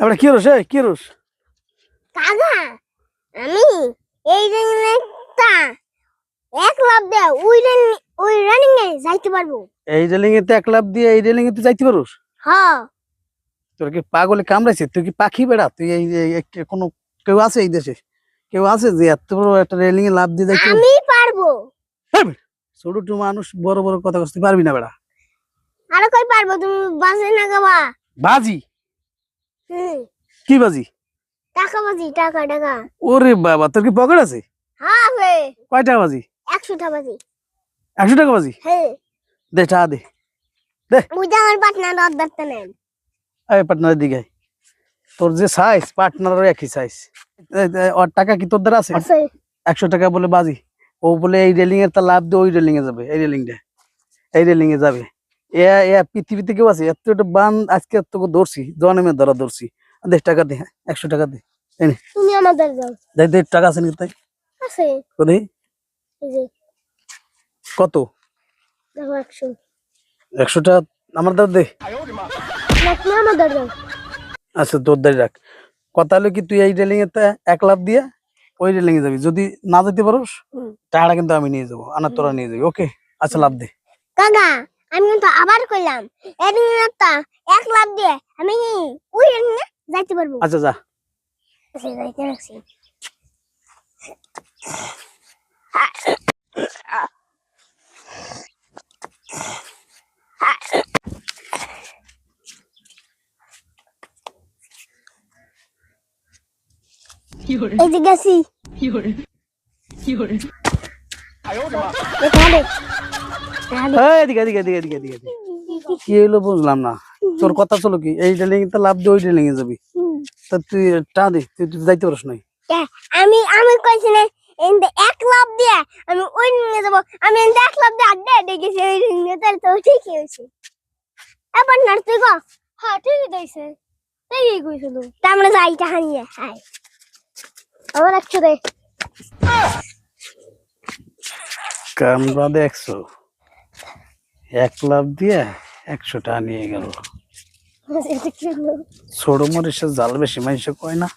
আমরা কি রস কি রস কাকা আমি এই রেলিংটা এক লাভ দে ওই রেলিং ওই রানিং এ যাইতে পারব। এই রেলিং এতে এক লাভ দিয়ে এই রেলিং এতে যাইতে পারোস? হ্যাঁ তোর কি পাগলে কামড়াইছে? তুই কি পাখি বেড়া? তুই এই কোনো কেউ আছে এই দেশে? কেউ আছে যে এত বড় একটা রেলিং এ লাভ দিয়ে যাইতে? আমি পারব। ছোট টু মানুষ বড় বড় কথা কইতে পারবি না বেড়া আর কই পারব? তুমি বাজে না গাবা বাজি? কি বাজি? টাকা বাজি টাকা টাকা। ওরে বাবা তোর কি পকেট আছে? হ্যাঁ হে কয় টাকা বাজি? একশো টাকা বাজি। একশো টাকা বাজি? হ্যাঁ। দে টাকা দে। বুঝা আমার পাটনার অর্ডারটা নেন। এই পার্টনারের দিকে আয়। তোর যে সাইজ পার্টনারের একই সাইজ ওর টাকা কি তোর দ্বারা আছে? আছে। একশো টাকা বলে বাজি। ও বলে এই রেলিং এর তা লাভ দিয়ে ওই রেলিং এ যাবে এই রেলিংটা এই রেলিং এ যাবে। এ এ পৃথিবীতে কেউ আছে। এত একটা বান আজকে তোকে ধরছি জন্মে ধরা ধরছি। দে টাকা দে হ্যাঁ, একশো টাকা দে তুমি আমাদের টাকা আছে নাকি তাই? আছে। কোথায় কত? দেখো একশো। একশো টাকা আমার দাও দে। আচ্ছা তোর দাঁড়ি রাখ। কথা হলো কি তুই এই রেলিং এ এক লাভ দিয়ে ওই রেলিং এ যাবি। যদি না যেতে পারোস টাকাটা কিন্তু আমি নিয়ে যাব আনা তোরা নিয়ে যাবি। ওকে? আচ্ছা লাভ দে। কাকা আমি কিন্তু আবার কইলাম এদিন একটা এক লাখ দিয়ে আমি ওই রানিং যাইতে পারব। আচ্ছা যা। আচ্ছা, যাইতে রাখছি। এই যে গেছি দেখা দে দেখা দে। এই, এদিকে এদিকে এদিকে এদিকে এদিকে এদিকে। কি হলো বুঝলাম না। তোর কথা চলো কি? এই রেলিং তে লাভ দিয়ে ওই রেলিং এ যাবি। তা তুই টা দে তুই তুই যাইতে পারস নাই। আমি আমি কইছি না এক লাভ দিয়ে আমি ওই নিয়ে যাব। আমি এক লাভ দিয়ে আড্ডা দেখেছি ওই নিয়ে তাহলে তো ঠিকই হয়েছে। এবার না তুই গো হ্যাঁ ঠিকই দইছে ঠিকই কইছিল তা। আমরা যাই টা হানিয়ে হাই আমার একশো দে। কামরা দেখছ। এক লাভ দিয়ে একশো টাকা নিয়ে গেল। ছোট মরিচের জাল বেশি মানুষ কয় না?